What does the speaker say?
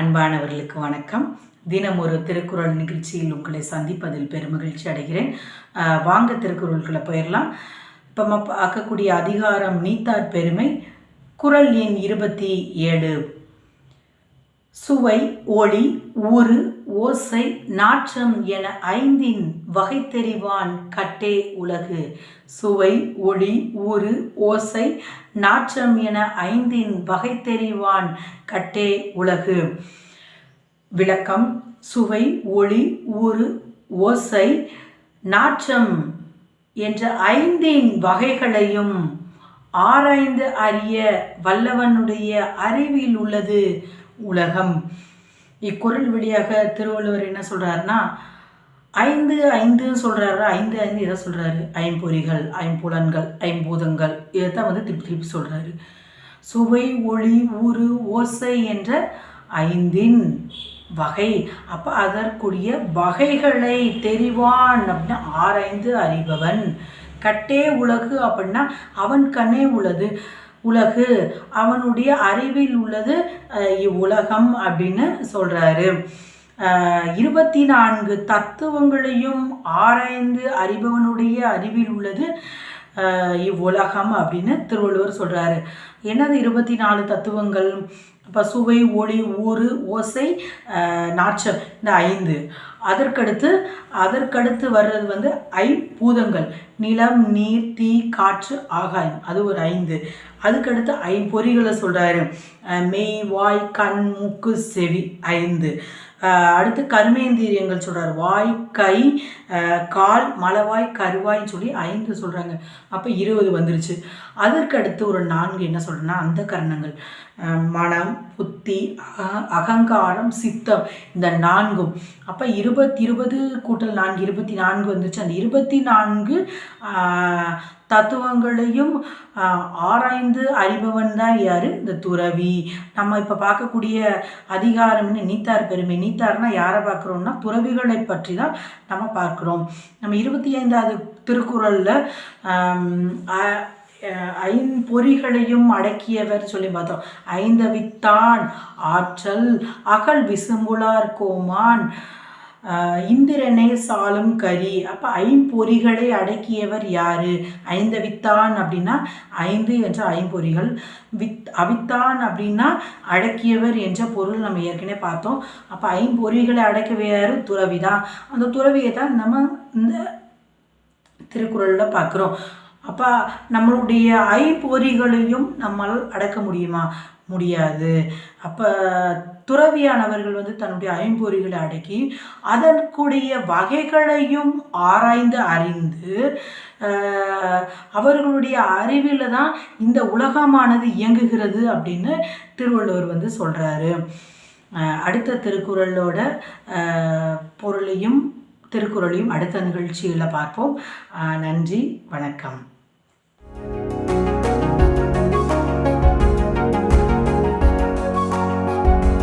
அன்பானவர்களுக்கு வணக்கம். தினம் ஒரு திருக்குறள் நிகழ்ச்சியில் உங்களை சந்திப்பதில் பெருமகிழ்ச்சி அடைகிறேன். வாங்க திருக்குறள்களை போயிடலாம் இப்போ நம்ம பார்க்கக்கூடிய அதிகாரம் நீத்தார் பெருமை குரல் எண் இருபத்தி ஏழு. சுவை ஒளி ஊறு ஓசை நாற்றம் என ஐந்தின் வகை தெரிவான் கட்டே உலகு. சுவை ஒளி ஊறு ஓசை நாற்றம் என ஐந்தின் வகை தெரிவான் கட்டே உலகு. விளக்கம் சுவை ஒளி ஊறு ஓசை நாற்றம் என்ற ஐந்தின் வகைகளையும் ஆராய்ந்து அறிய வல்லவனுடைய அறிவில் உள்ளது உலகம். இக்குரல் வழியாக திருவள்ளுவர் என்ன சொல்கிறாருன்னா ஐந்து ஐந்து சொல்கிறாரு ஐந்து ஐந்து எதை சொல்கிறாரு ஐம்பொறிகள் ஐம்புலன்கள் ஐம்பூதங்கள் இதை தான் வந்து திருப்பி திருப்பி சொல்கிறாரு சுவை ஒளி ஊறு ஓசை என்ற ஐந்தின் வகை. அப்போ அதற்குரிய வகைகளை தெரிவான் அப்படின்னா ஆராய்ந்து அறிபவன். கட்டே உலகு அப்படின்னா அவன் கண்ணே உள்ளது உலகு அவனுடைய அறிவில் உள்ளது இவ்வுலகம் அப்படின்னு சொல்றாரு. இருபத்தி நான்கு தத்துவங்களையும் ஆராய்ந்து அறிபவனுடைய அறிவில் உள்ளது இவ்வுலகம் அப்படின்னு திருவள்ளுவர் சொல்றாரு. என்னது இருபத்தி நாலு தத்துவங்கள்? இப்போ சுவை ஒளி ஊறு ஓசை அஹ், இந்த ஐந்து. அதற்கடுத்து அதற்கடுத்து வர்றது வந்து ஐம்பூதங்கள் நிலம் நீர் தீ காற்று ஆகாயம். அது ஒரு ஐந்து. அதுக்கடுத்து ஐம்பொறிகளை சொல்கிறாரு மெய் வாய் கண் மூக்கு செவி ஐந்து. அடுத்து கர்மேந்திரியங்கள் சொல்கிறார் வாய் கை கால் மலவாய் கருவாய்ன்னு சொல்லி ஐந்து சொல்கிறாங்க அப்போ இருபது வந்துருச்சு. அதற்கடுத்து ஒரு நான்கு என்ன சொல்கிறேன்னா அந்த கரணங்கள். மனம் புத்தி அக- அகங்காரம் சித்தம் இந்த நான்கும். அப்போ இருபத்தி இருபது கூட்டல் நான்கு இருபத்தி நான்கு வந்துருச்சு அந்த இருபத்தி நான்கு தத்துவங்களையும் ஆராய்ந்து அறிபவன் தான் யார்? இந்த துறவி. நம்ம இப்போ பார்க்கக்கூடிய அதிகாரம்னு நீத்தார் பெருமை. நீத்தார்னா யாரை பார்க்குறோம்னா துறவிகளை பற்றி தான் நம்ம பார்க்குறோம். நம்ம இருபத்தி ஐந்தாவது திருக்குறளில் ஐம்பொறிகளையும் அடக்கியவர் சொல்லி பார்த்தோம். ஐந்தவித்தான் ஆற்றல் அகல் விசும்புலார் கோமான் இந்திரனை சாலும் கரி. அப்போ ஐம்பொறிகளை அடக்கியவர் யாரு? ஐந்தவித்தான் அப்படின்னா ஐந்து என்ற ஐம்பொறிகள். வித் அவித்தான் அப்படின்னா அடக்கியவர் என்ற பொருள் நம்ம ஏற்கனவே பார்த்தோம். அப்போ ஐம்பொறிகளை அடக்கியவாரு துறவி தான் அந்த துறவியை தான் நம்ம இந்த திருக்குறளில் பார்க்குறோம். அப்போ நம்மளுடைய ஐம்பொறிகளையும் நம்மால் அடக்க முடியுமா? முடியாது. அப்போ துறவியானவர்கள் வந்து தன்னுடைய ஐம்பொறிகளை அடக்கி அதற்குடைய வகைகளையும் ஆராய்ந்து அறிந்து அவர்களுடைய அறிவில் தான் இந்த உலகமானது இயங்குகிறது அப்படின்னு திருவள்ளுவர் வந்து சொல்கிறாரு அடுத்த திருக்குறளோட பொருளையும் திருக்குறளையும் அடுத்த நிகழ்ச்சியில் பார்ப்போம். நன்றி வணக்கம்.